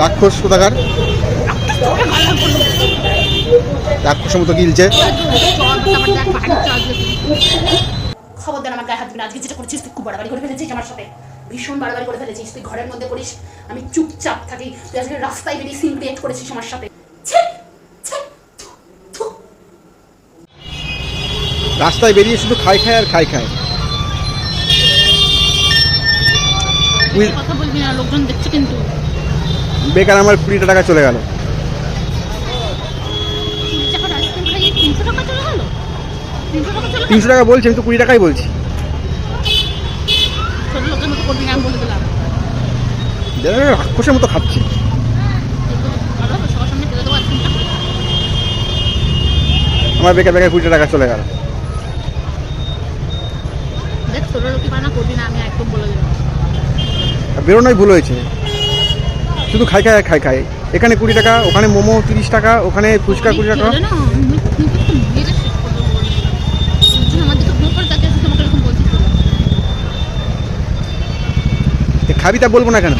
রাক্ষস কোথাকার? রাক্ষসের মতো গিলছে। খবরদার আমার গায়ে হাত দিবি আজকে যেটা করেছিস তুই খুব বাড়াবাড়ি করে ফেলেছিস আমার সাথে। ভীষণ বাড়াবাড়ি করে ফেলেছিস। তুই ঘরের মধ্যে করিস আমি চুপচাপ থাকি। তুই আজকে রাস্তায় বেরিয়ে সিন ক্রিয়েট করেছিস আমার সাথে! রাস্তায় বেরিয়ে শুধু খাই খায় আর খাই খায় কথা বলবি না লোকজন দেখছে কিন্তু। বেকার আমার কুড়িটা টাকা চলে গেল। তিনশো টাকা বলছি আমি তো কুড়ি টাকাই বলছি। রাক্ষসের মতো খাচ্ছি। আমার বেকার বেকার কুড়িটা টাকা চলে গেল। বেরোনোই ভুল হয়েছে। শুধু খাই খাই খাই খাই। এখানে কুড়ি টাকা ওখানে মোমো তিরিশ টাকা ওখানে ফুচকা কুড়ি টাকা। খাবি তা বলব না কেন।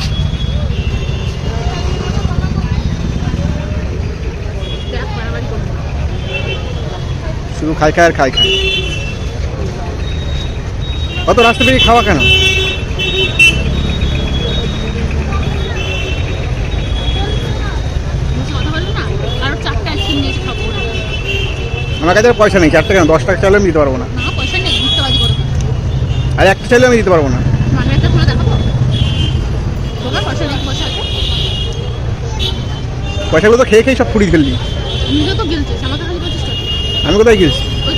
শুধু খাই খাই আর খাই খাই। অত রাস্তা বেরিয়ে খাওয়া কেন বেশি কথা বলবি না আরও চারটে আইসক্রিম নিয়ে এসে খাব আমার কাছে পয়সা নেই চার টাকা দশ টাকা চাইলে আমি দিতে পারব না। আর একটা চাইলে আমি দিতে পারব না। পয়সাগুলো তো খেয়ে খেয়ে সব ফুরিয়ে ফেললি? আমি কোথায় গেছি ওই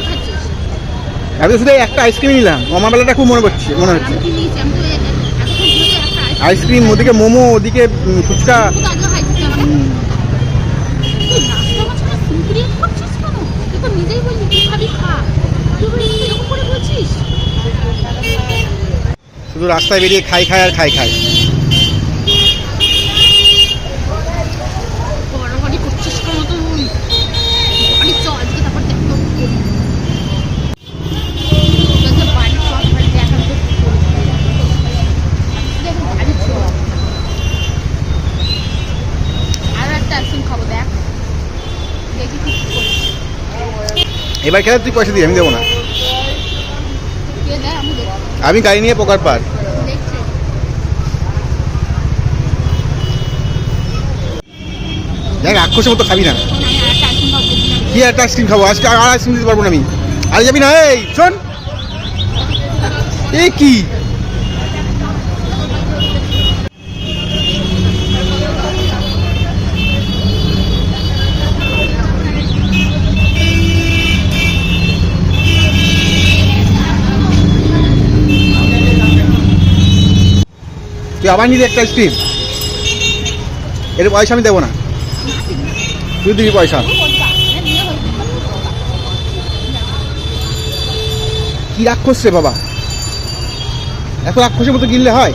আমি শুধু একটা আইসক্রিম নিলাম। আমার বেলাটা খুব মনে পড়ছে মনে হচ্ছে। আইসক্রিম ওদিকে মোমো ওদিকে ফুচকা তুই তো আগে খাইছিস আমাকে তুই রাস্তা মাঝখানে সিন ক্রিয়েট করছিস কেন তুই তো নিজেই বললি তুই খাবি খা তুই বলে এরকম করে বলছিস শুধু রাস্তায় বেরিয়ে খাই খাই আর খাই খাই। এবার খেলে, তুই পয়সা দিই আমি দেবো না। আমি গাড়ি নিয়ে পোকার পার দেখ রাক্ষসের মতো খাবি না। কি একটা আইসক্রিম খাব? আজকে আর আইসক্রিম দিতে পারব না আমি। আর যাবি না, এই, শোন। এ কি? আবার একটা স্টিম। এর পয়সা আমি দেবো না। তুই দিবি পয়সা। কি রাক্ষস রে বাবা। এত রাক্ষসের মতো গিললে হয়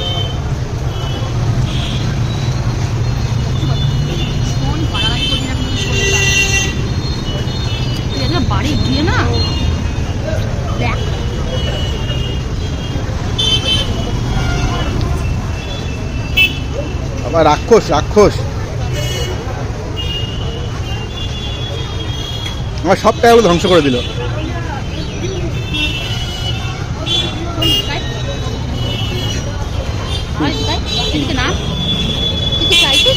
শোন, বাড়াবাড়ি করবি না, কিন্তু শোন এবার। তুই আজকে বাড়ি গিয়ে না দেখ বাবা রাক্ষস রাক্ষস। আমার সব টাকাগুলো ধ্বংস করে দিল।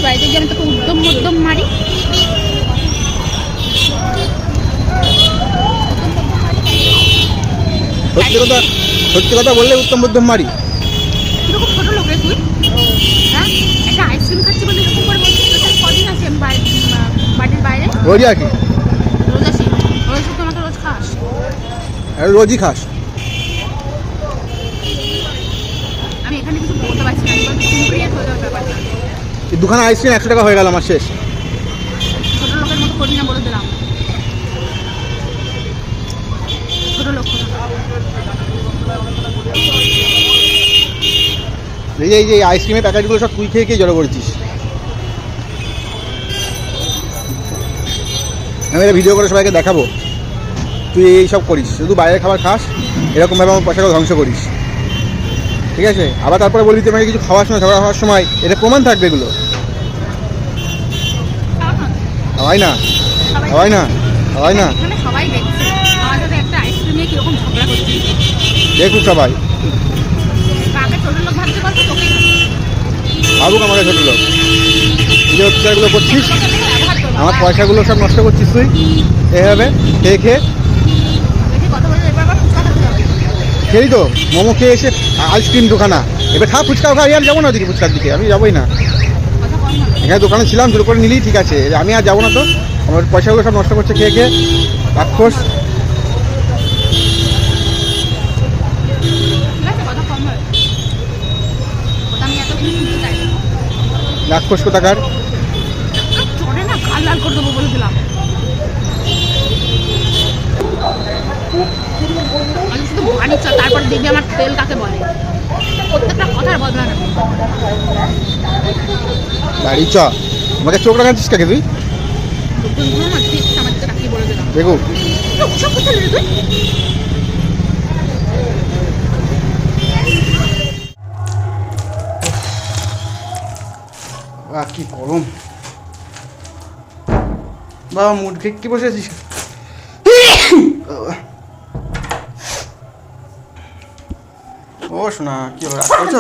বাড়িতে গিয়ে আমি তোকে উদ্যম মারি সত্যি কথা সত্যি কথা বললে উত্তম মধ্যম মারি কীরকম ছোট লোক রে তুই হ্যাঁ একটা আইসক্রিম খাচ্ছি বলে এরকম করে বলছিস তোর সাথে কদিন আছে আমি বাড়ি- আহ, বাড়ির বাইরে রোজই আর কি রোজ আসি রোজ তুই আমাকে রোজ খাস আর রোজই খাস আমি এখানে কিছু বলতে পারছি না এবার যাওয়ার ব্যাপারটা এই দুখানা আইসক্রিম একশো টাকা হয়ে গেল আমার শেষ। এই যে এই যে আইসক্রিমের প্যাকেটগুলো সব তুই খেয়ে খেয়ে জড়ো করেছিস। আমি এটা ভিডিও করে সবাইকে দেখাবো। তুই এই সব করিস শুধু বাইরের খাবার খাস এরকমভাবে আমার পয়সাটা ধ্বংস করিস। ঠিক আছে? আবার তারপরে বলবি তুই আমাকে কিছু খাওয়ার সময় খাবার খাওয়ার সময় এটা প্রমাণ থাকবে এগুলো। হয় না? হয় না? হয় না? এখানে সবাই ঝগড়া দেখুক ভাবুক আমাকে ছোটো লোক এই যে অত্যাচারগুলো করছিস আমার পয়সাগুলো সব নষ্ট করছিস তুই? এভাবে খেয়ে খেয়ে। খেলি তো, মোমো খেয়ে এসে আইসক্রিম দোকানা এবার খা ফুচকা খাই আর যাব না ওদিকে ফুচকার দিকে, আমি যাবোই না। এখানে দোকানে ছিলাম, জোর করে নিলেই ঠিক আছে আমি আর যাব না তো। আমার পয়সাগুলো সব নষ্ট করছে খেয়ে খেয়ে। রাক্ষস। ঠিক আছে কথা কম হবে কথা আমি এত কিছু শুনতে চাই না। রাক্ষস কোথাকার চড়ে না গাল লাল করে দেবো বলে দিলাম আমি শুধু বাড়ি চ তারপর দেখবি আমার তেল কাকে বলে। প্রত্যেকটা কথার বদলা না বাড়ি চ। আমাকে চোখ রাখাচ্ছিস কাকে তুই? দিলাম। দেখু। কি গরম। বাবা মুড খেয়ে কি বসে আছিস? ও শোনা কি হলো রাগ করছ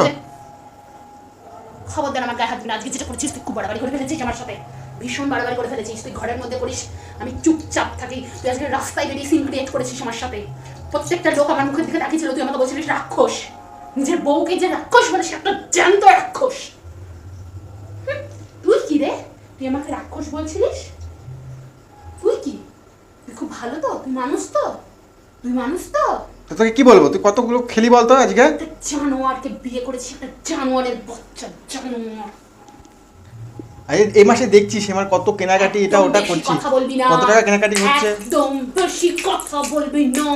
খবরদার আমার গায়ে হাত দিবি না আজকে যেটা করেছিস তুই খুব বাড়াবাড়ি করে ফেলেছিস আমার সাথে। ভীষণ বাড়াবাড়ি করে ফেলেছিস তুই ঘরের মধ্যে করিস আমি চুপচাপ থাকি তুই আজকে রাস্তায় বেরিয়ে সিন ক্রিয়েট করেছিস আমার সাথে। প্রত্যেকটা লোক আমার মুখের দিকে তাকিয়েছিল তুই আমাকে বলছিলিস রাক্ষস। নিজের বউকে যে রাক্ষস বলে সে একটা জ্যান্ত রাক্ষস। হুম, তুই কি রে? তুই আমাকে রাক্ষস বলছিলিস? তুই কি? তুই খুব ভালো তো? তুই মানুষ তো? তুই মানুষ তো? তো তোকে কি বলব? তুই কতগুলো খেলি বলতো আজকে? জানোয়ারকে বিয়ে করেছি একটা জানোয়ারের বাচ্চা জানোয়ার। আরে এই মাসে দেখছিস আমার কত কেনাকাটি এটা ওটা করছি কত টাকা কেনাকাটি হচ্ছে? একদম বেশি কথা বলবি না।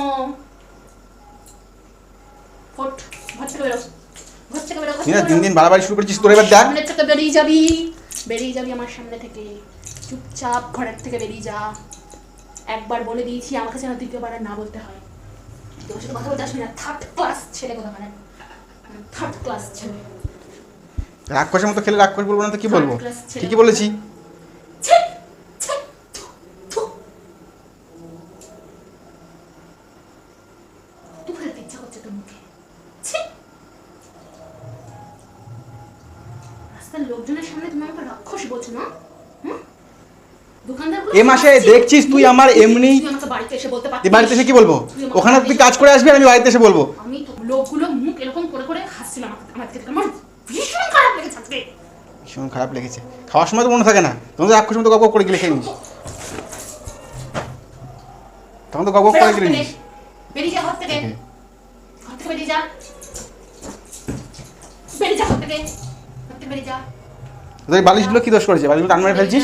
ফট ঘর থেকে বেরো। ঘর থেকে বেরো না দিন দিন বাড়াবাড়ি শুরু করছিস তোর এবার দেখ। সামনে থেকে বেরিয়ে যাবি। বেরিয়ে যাবি আমার সামনে থেকে। চুপচাপ ঘরের থেকে বেরিয়ে যা। একবার বলে দিয়েছি আমাকে যেন দ্বিতীয়বার না বলতে হয়। তোর সাথে কথা বলতে আসবি না থার্ড ক্লাস ছেলে কথা মানে থার্ড ক্লাস ছেলে। রাক্ষসের মতো খেলে রাক্ষস বলব না তো কি বলব। ঠিকই বলেছি! লোকজনের সামনে তুমি আমাকে রাক্ষস বলছো না? হুম? এ মাসে দেখছিস তুই আমার এমনি- বাড়িতে এসে বলতে পারতিস। বাড়িতে এসে কি বলব? ওখানে তুই কাজ করে আসবি আর আমি বাড়িতে এসে বলব। আমি লোকগুলো মুখ এরকম করে করে হাসছিল আমাকে আমার ভীষণ খারাপ লেগেছে আজকে। ভীষণ খারাপ লেগেছে। খাওয়ার সময় তো মনে থাকে না। তখন তো রাক্ষসের মতো গপ করে গেলে খেয়ে নিস। তখন তো গপ করে গেলে নিস। বেরিয়ে যা ঘর থেকে। ঘর থেকে বেরিয়ে যা। বেরিয়ে যা ঘর থেকে। ঘর থেকে বেরিয়ে যা। বালিশগুলো কি দোষ করেছে? বালিশগুলো টান মেরে ফেলছিস?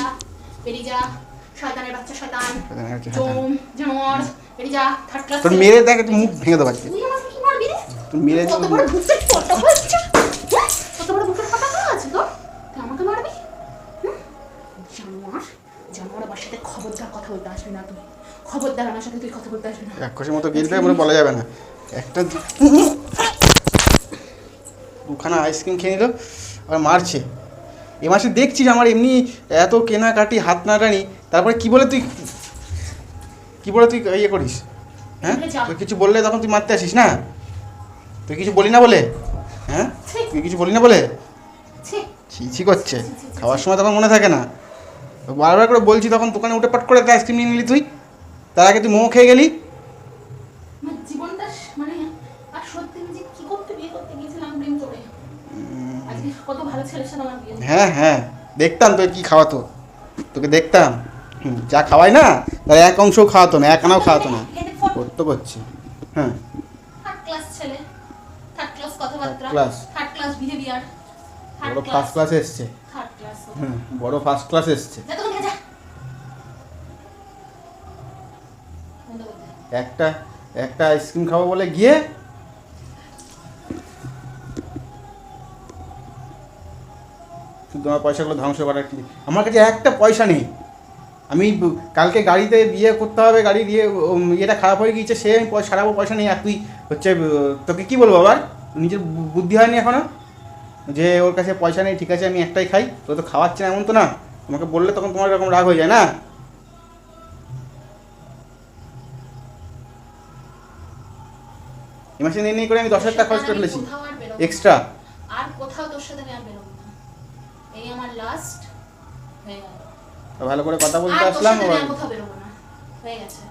বেরিয়ে যা। শয়তানের বাচ্চা শয়তান। জম জানোয়ার বেরিয়ে যা থার্ড ক্লাস তোর মেরে দেখ একটু মুখ ভেঙে দেবো আজকে। তুই আমাকে কি মারবি রে? তুই মেরে কত বড় বুকের ফটো হচ্ছে কত বড় বুকের ফটো আছে তো তুই আমাকে মারবি? জানোয়ার জানোয়ার আমার সাথে খবরদার কথা বলতে আসবি না তুই। খবরদার আমার সাথে তুই কথা বলতে আসবি না। রাক্ষসের মতো গিলবে মনে বলা যাবে না। একটা দুখানা আইসক্রিম খেয়ে নিল আর মারছে। এ মাসে দেখছিস আমার এমনি এত কেনাকাটি হাত নাড়ানি তারপরে কি বলে তুই কি বলে তুই ইয়ে করিস? হ্যাঁ? তুই কিছু বললে তখন তুই মারতে আসিস না? তুই কিছু বলি না বলে? হ্যাঁ? তুই কিছু বলি না বলে? ছি। করছে। খাওয়ার সময় তখন মনে থাকে না। বারবার করে বলছি তখন দোকানে উঠে পাট করে আইসক্রিম নিয়ে নিলি তুই? তার আগে তুই মোমো খেয়ে গেলি? মানে হ্যাঁ হ্যাঁ। দেখতাম তোর কি খাওয়াতো। তোকে দেখতাম। যা খাওয়াই না তার এক অংশও খাওয়াতো না এক আনাও খাওয়াতো না। করতে করছে। হ্যাঁ। বড় ফার্স্ট ক্লাসে এসছে। ক্লাস হুম বড় ফার্স্ট ক্লাসে এসছে। একটা একটা আইসক্রিম খাব বলে গিয়ে আমার পয়সাগুলো ধ্বংস করার আমার কাছে একটা পয়সা নেই। আমি কালকে গাড়িতে বিয়ে করতে হবে গাড়ি দিয়ে ইয়েটা খারাপ হয়ে গিয়েছে সে আমি সারাবো পয়সা নেই আর তুই হচ্ছে তোকে কি বলব আবার? নিজের বুদ্ধি হয়নি এখনও যে ওর কাছে পয়সা নেই ঠিক আছে আমি একটাই খাই তো তো খাওয়াচ্ছে না এমন তো না? তোমাকে বললে তখন তোমার এরকম রাগ হয়ে যায় না? এ মাসে নিয়ে করে আমি দশ হাজার টাকা খরচ করে ফেলেছি। এক্সট্রা? আর কোথাও তোর সাথে আমি আর বেরোবো না। এই আমার লাস্ট হয়ে গেল ভালো করে কথা বলতে আসলাম হয়ে গেছে।